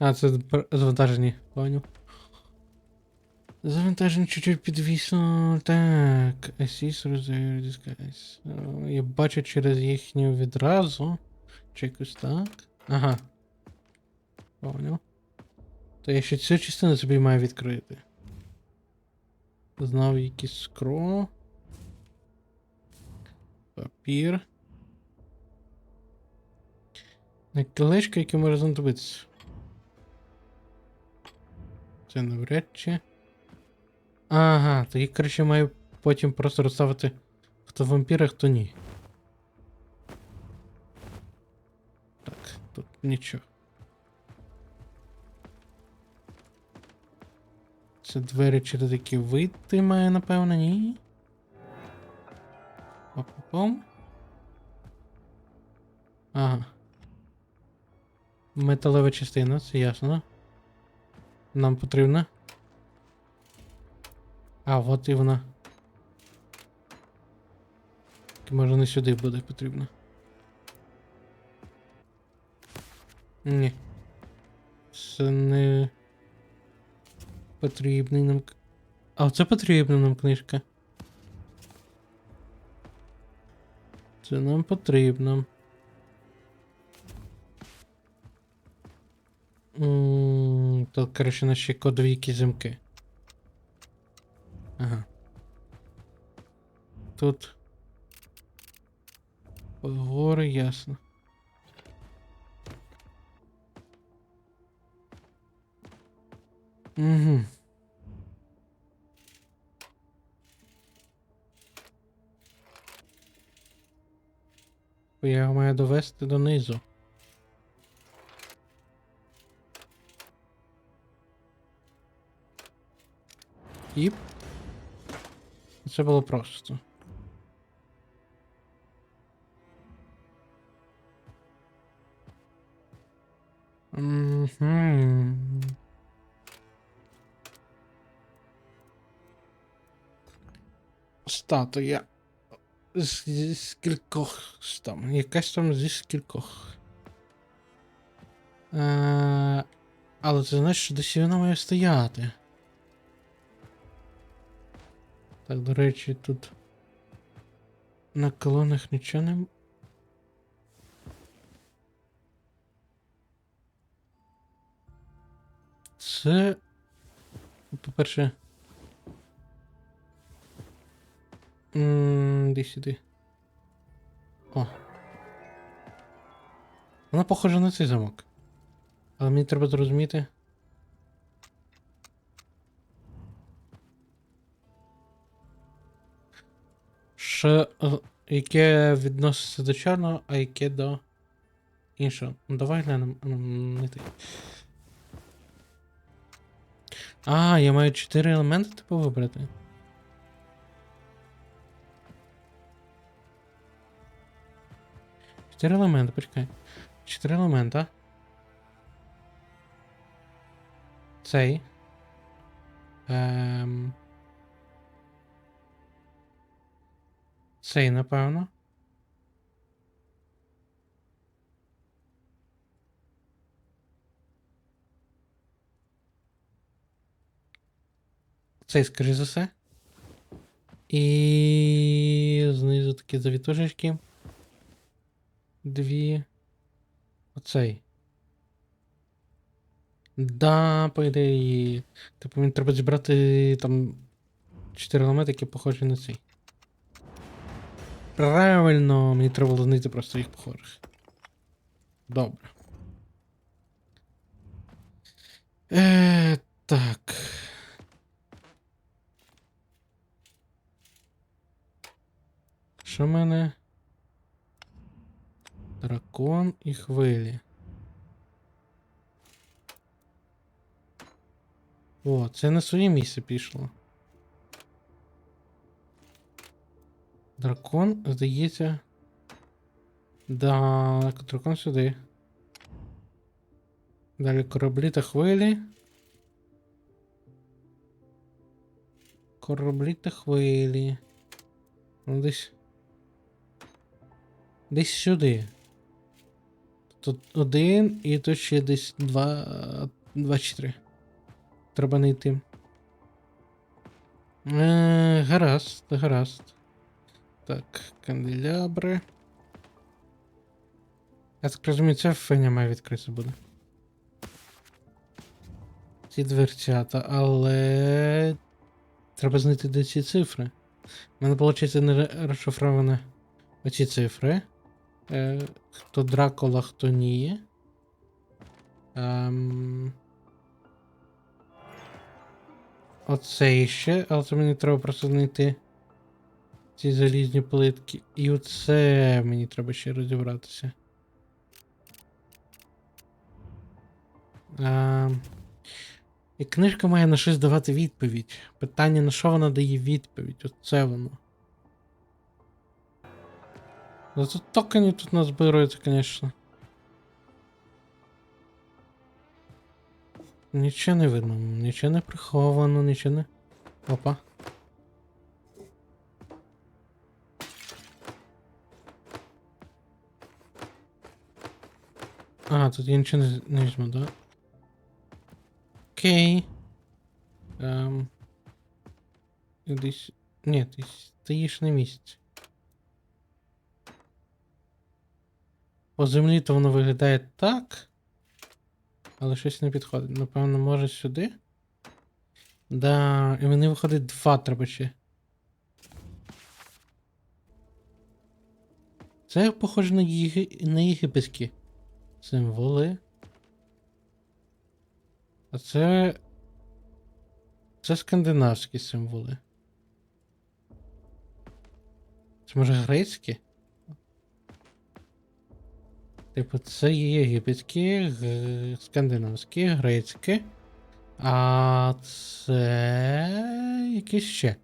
А, це завантажені, понял. Завантажені чуть-чуть підвісно. Так. Assist Reserve Disguise. Я бачу через їхню відразу. Чи якось так. Ага. Понял. То я ще цю частину собі маю відкрити. Знав якийсь скро. Папір. Колечко, яке може знадобитися. Це навряд чи. Ага, то їх, коротше, маю потім просто розставити хто вампір, а хто ні. Так, тут нічого. Це двері, через які вийти має, напевно, ні. Опа-пом. Ага. Металева частина, це ясно. Нам потрібна. А, от і вона. Може не сюди буде потрібно. Ні. Це не потрібний нам. А, це потрібна нам книжка. Це нам потрібно. Тут, коротше, на ще кодові якісь. Ага. Тут. Гори ясно. Угу. Я його маю довести донизу. І. Це було просто. Мгм. Статуя. З, зі скількох ж там. Якась там зі скількох. Е, але це значить, що десь вона має стояти. Так, до речі, тут на колонах нічого не. Це. По-перше. Іди сюди. О. Вона похожа на цей замок. Але мені треба зрозуміти. Що, е, яке відноситься до чорного, а яке до іншого. Ну, давай глянемо. А, я маю 4 елементи, типу, вибрати. Чотири елементи, почекай. Чотири елемента. Цей. Ем... Цей, напевно. Цей, скоріш за все. І знизу такі завітушечки. Дві. Оцей. Да, по ідеї. Типу мені треба зібрати там. Чотири елементи, які похожі на цей. Правильно, мені треба було просто їх похожих. Добре. Е, так. Що в мене? Дракон і хвилі. О, це на своє місце пішло. Дракон, здається. Да, дракон сюди. Далі кораблі та хвилі. Кораблі та хвилі. Ну, десь. Десь сюди. Тут один і тут ще десь два. Два чи три. Треба знайти. Е, гаразд, гаразд. Так, канделябри. Я так розумію, ця феня має відкритися буде. Ці дверцята, але. Треба знайти де ці цифри. У мене, виходить, не розшифровано оці цифри. Е, хто Дракула, хто ні. Ем... Оце ще, але це мені треба просто знайти ці залізні плитки. І оце мені треба ще розібратися. Ем... І книжка має на щось давати відповідь. Питання, на що вона дає відповідь? Оце воно. Ну тут токені тут назбирується, звісно. Нічого не видно, нічого не приховано, нічого не. Опа. А, тут я нічого не, візьму, да? Окей. Ем. Десь. Ні, ти стоїш на місці. По землі то воно виглядає так. Але щось не підходить. Напевно, може сюди. Да, і мені виходить два треба ще. Це похоже на, єги... символи. А це. Це скандинавські символи. Це може грецькі? Типу, це є єгипетські, скандинавські, грецькі. А це. якісь ще.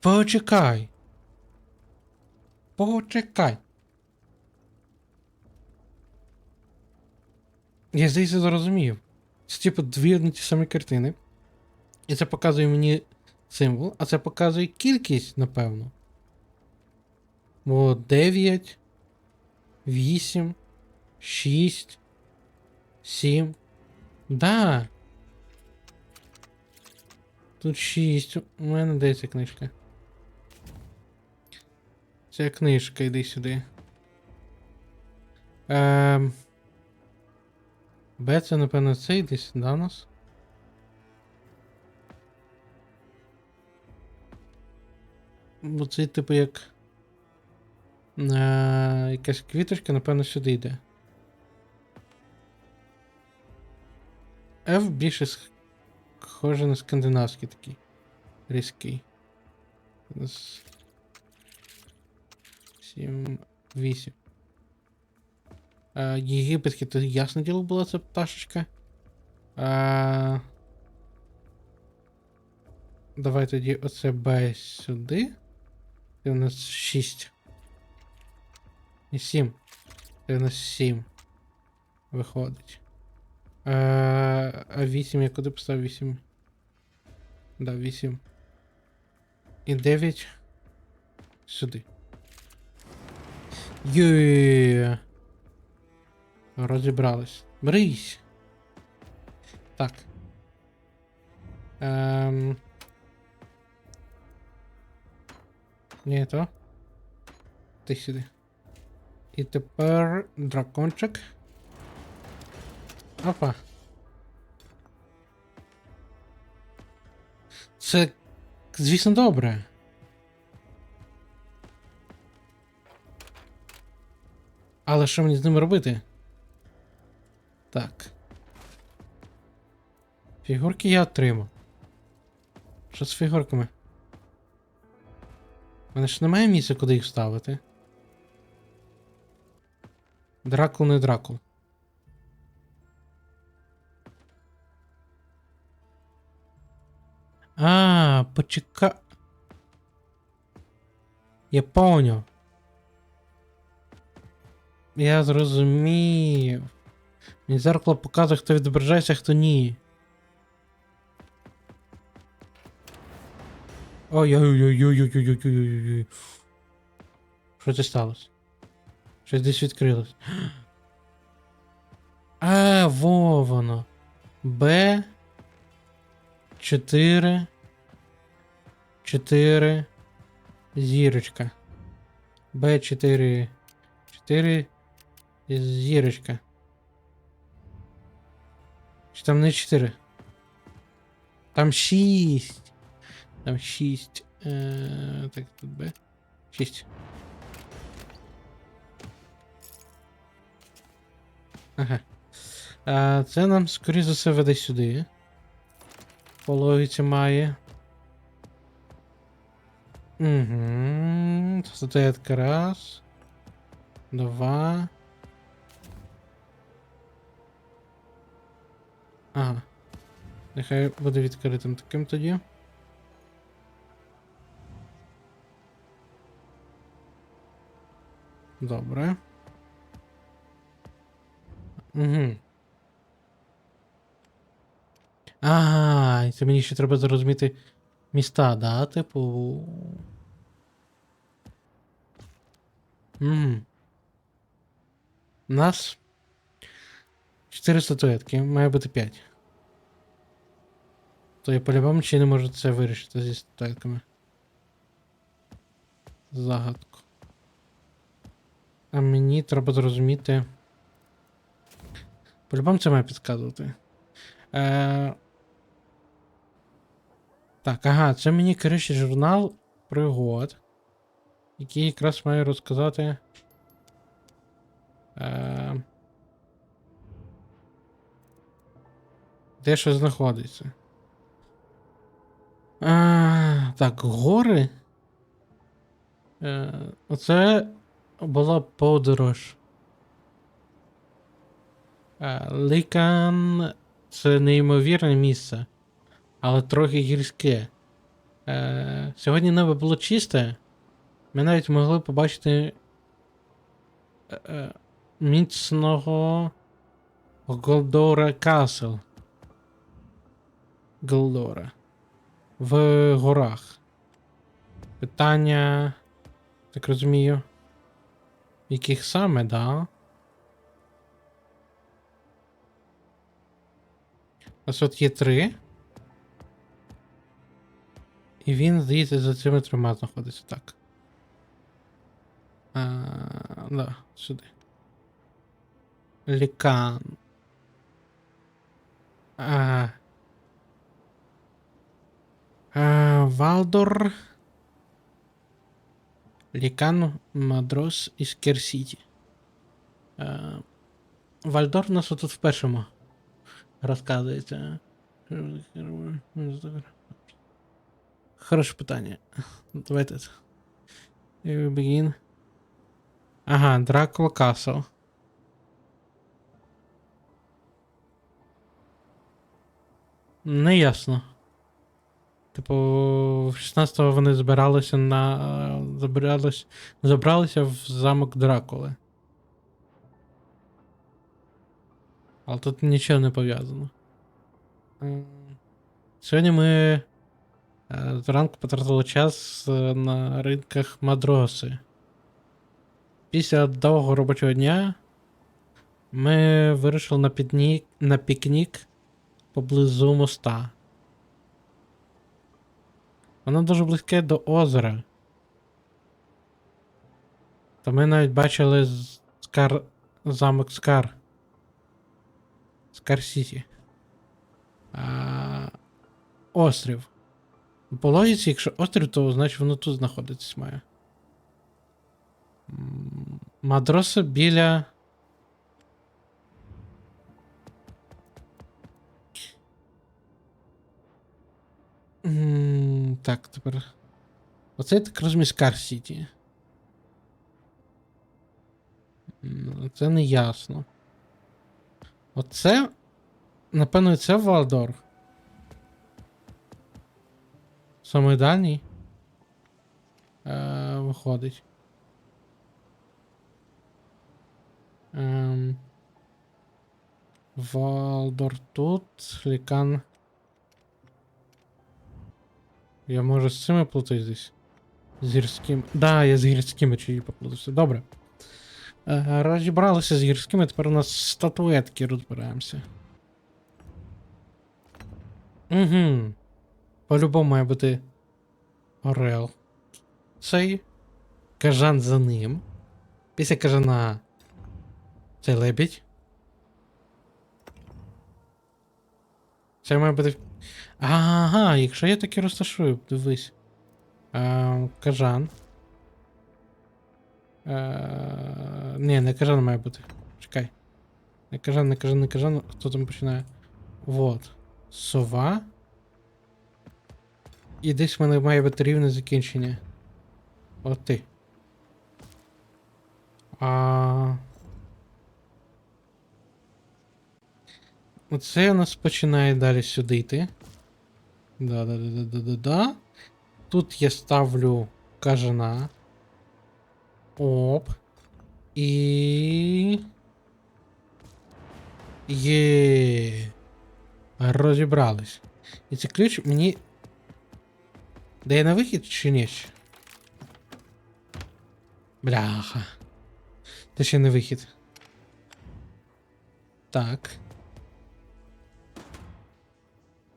Почекай. Почекай. Я здається зрозумів. Це типу дві одні ті самі картини. І це показує мені символ, а це показує кількість, напевно. Бо 9, 8, 6, 7. Да. Тут 6. У мене де ця книжка? Ця книжка, йди сюди. Ем. Б це, напевно, цей десь, да, нас? Бо це, типу, як. Е, якась квіточка, напевно, сюди йде. F більше сх- схоже на скандинавський такий. Різкий. Зараз. 7, 8. Е, єгипетський, то ясне діло була ця пташечка. Е, давай тоді оце Б сюди. Це у нас 6. І 7. Це у нас 7. Виходить. Е, а 8 я куди поставив 8? Да, 8. І 9. Сюди. Є. Розібрались. Брись. Так. Ем... Ні, то. Ти сюди. І тепер дракончик. Опа. Це, звісно, добре. Але що мені з ними робити? Так. Фігурки я отримав. Що з фігурками? У мене ж немає місця, куди їх ставити. Дракул не дракул. А, почека. Я поняв. Я зрозумів. Мені зеркало показує, хто відображається, хто ні. Ой-ой-ой-ой-ой-ой-ой-ой-ой. Що це сталося? Щось десь відкрилось. А, во воно. Б. 4. 4. Зірочка. Б4. 4. Зірочка. Чи там не 4? Там 6. Там 6. Е, так, тут Б. 6. Ага. А, це нам, скоріше за все, веде сюди. По логіці має. Угу. Статуетка раз. Два. Ага. Нехай буде відкритим таким тоді. Добре. Угу. Ага, це мені ще треба зрозуміти міста, да, типу. Угу. У нас 4 статуетки, має бути 5. То я по-любому чи не можу це вирішити зі статуетками. Загадку. А мені треба зрозуміти. По-любому це має підказувати. Е... Так, ага, це мені коротше журнал пригод, який якраз має розказати. Е... Де що знаходиться. А, так, гори. Е, оце була подорож. Е, Ликан це неймовірне місце, але трохи гірське. Е, сьогодні небо було чисте. Ми навіть могли побачити міцного Голдора Касл. Голдора. В горах. Питання. Так розумію. Яких саме, да? Ось от є три. І він, здається, за цими трьома знаходиться так. А, да, сюди. Лікан. А, а, Валдор. Лікан, Мадрос і Скерсіті. А, Вальдор у нас тут в першому розказується. Хороше питання. Давайте. Begin. Ага, Дракула Касл. Не ясно. Типу, 16-го вони збиралися на. Забирались, забралися в замок Дракули. Але тут нічого не пов'язано. М, Сьогодні ми е, зранку потратили час е, на ринках Мадроси. Після довгого робочого дня ми вирішили на, піднік, на пікнік поблизу моста. Воно дуже близьке до озера. Та ми навіть бачили скар... замок Скар. Скар Сіті. А... Острів. По логіці, якщо острів, то значить воно тут знаходитись має. Мадроса біля. М, Так, тепер. Оце я так розумію Скар Сіті. Це не ясно. Оце. Напевно, це Валдор. Самий дальній. Е, виходить. Ем, Валдор тут, Лікан. Я може з цими плутаюсь десь. З гірським. Да, я з гірськими чиї поплутався. Добре. Е, Розібралися з гірськими, тепер у нас статуетки розбираємося. Угу. По-любому має бути Орел. Цей. Кажан за ним. Після кажана. Цей лебідь. Це має бути. Ага, якщо я таки розташую, дивись. Е, кажан. Е, ні, не кажан має бути. Чекай. Не кажан, не кажан, не кажан. Хто там починає? Вот. Сова. І десь в мене має бути рівне закінчення. От ти. А... Оце у нас починає далі сюди йти. Да-да-да-да-да-да. Тут я ставлю кажана. Оп. І. Є. Розібрались. І цей ключ мені. Дає на вихід чи ні? ще? Бляха. Це ще не вихід. Так.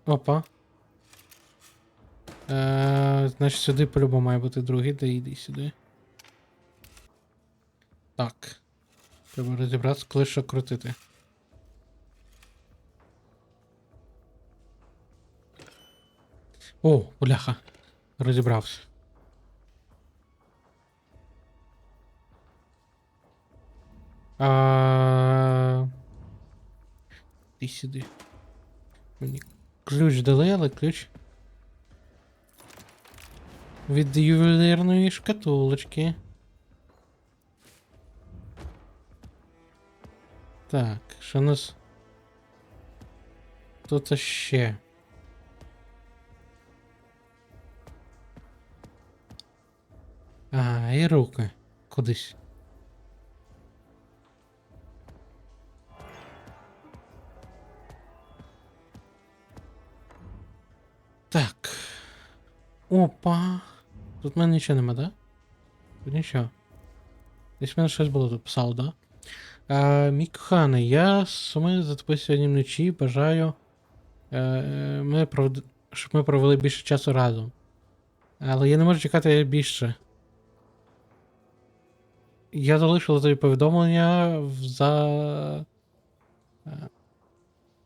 Опа. Е, значить, сюди по-любому має бути другий, да йди сюди. Так. Треба розібратися, коли що крутити. О, бляха. Розібрався. А... Ти сюди. Мені ключ дали, але ключ. Від ювелірної шкатулочки. Так, що у нас? Тут ще. А, і руки. Кудись. Так. Опа. Тут в мене нічого нема, да? Тут нічого. Десь в мене щось було тут писало, да? А, мій коханий, я саме за тобою сьогодні вночі бажаю. Е, ми провед... щоб ми провели більше часу разом. Але я не можу чекати більше. Я залишила тобі повідомлення за. е,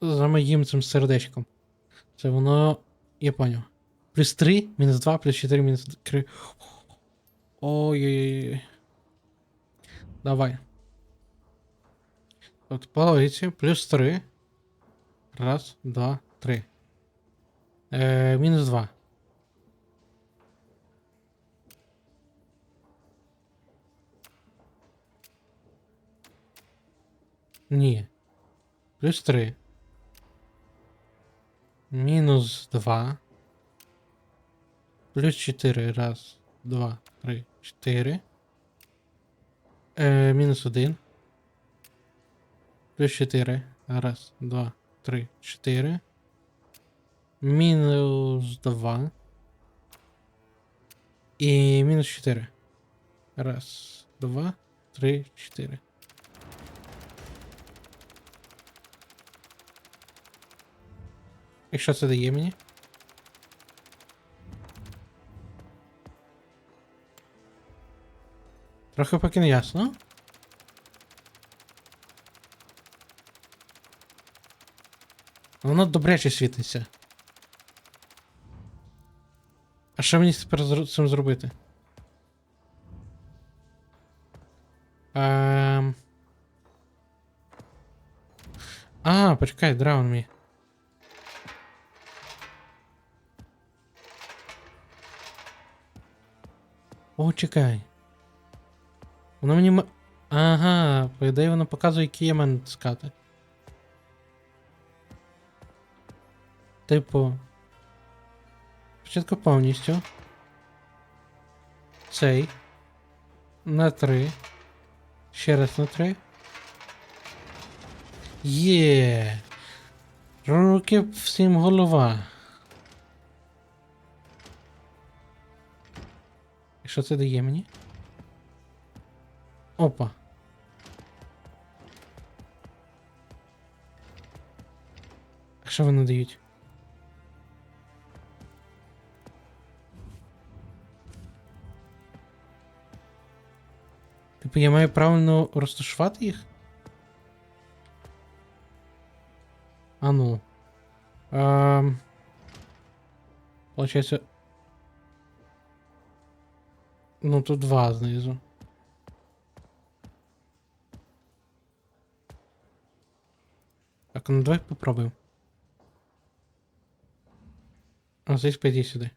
За моїм цим сердечком. Це воно. Я поняв. Плюс 3, мінус 2, плюс 4, мінус 3. Ой-ой-ой. Давай. От по логіці, плюс 3. Раз, два, три. Е, мінус 2. Ні. Плюс 3. Мінус 2. Плюс 4. Раз, два, три, чотири. Е, мінус 1. Плюс 4. Раз, два, три, чотири. Мінус 2. І мінус 4. Раз, два, три, чотири. І що це дає мені? Трохи поки не ясно. Воно добряче світиться. А що мені тепер з цим зробити? Ем... А, почекай, драун мій. О, чекай. Воно мені. Ага, по ідеї воно показує, є в мене натискати. Типу. Спочатку повністю. Цей. На три. Ще раз на три. Є. Руки всім голова. І що це дає мені? Опа. Що вони дають? Типу я маю правильно розташувати їх? А ну. Ем... Получається. Ну тут два знизу. Так, ну давай попробуем. А здесь пойди сюда.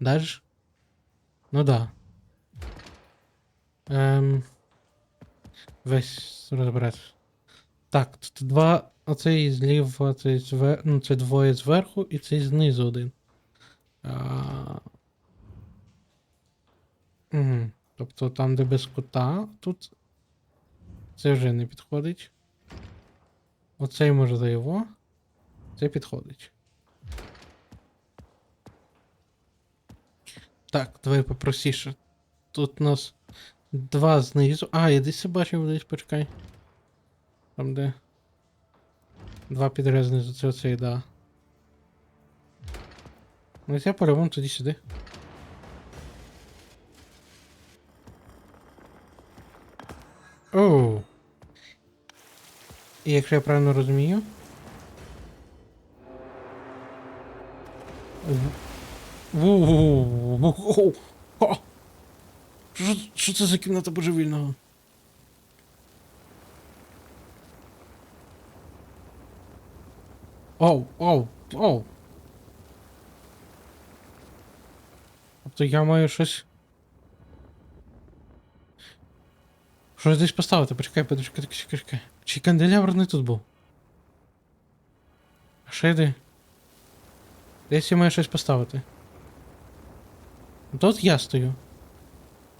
Дальше? Ну да. Ем... Весь розбиратися. Так, тут два. Оцей зліва, цей звер... ну, це двоє зверху і цей знизу один. А... Угу. Тобто там, де без кута, тут це вже не підходить. Оцей можливо. Це підходить. Так, давай попросіше. Тут у нас два знизу. А, я десь бачив десь, почекай. Там де. Два підряд знизу, це оцей, да. Ну, я по-любому тоді сюди. Оу. І якщо я правильно розумію. Що, це за кімната божевільного? Оу, оу, оу. Тобто я маю щось. Щось десь поставити, почекай, почекай, почекай, почекай. Чи канделябр не тут був? А ще йди. Десь я маю щось поставити. Тут я стою.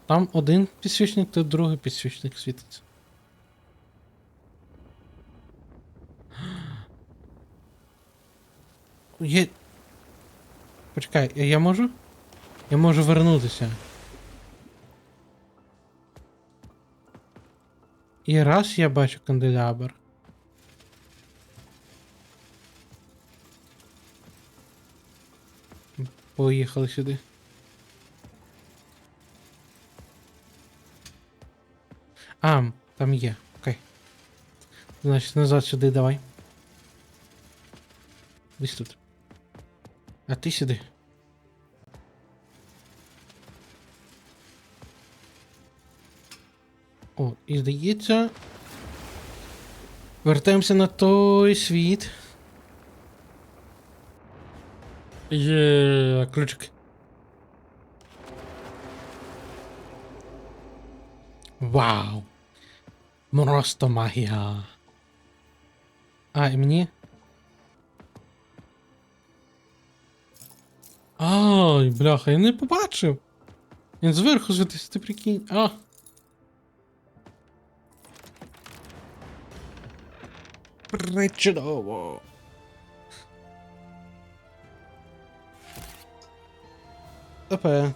Там один підсвічник, тут другий підсвічник світиться. Є. Почекай, я можу? Я можу вернутися. І раз я бачу канделябр. Поїхали сюди. А, там є. Окей. Значить, назад сюди давай. Десь тут. А ти сюди. О, і здається. Вертаємося на той світ. Є ключик. Вау. Просто магія. А, і мені. Ай, бляха, я не побачив. Він зверху звитися, ти прикинь. А. Причудово. Опа.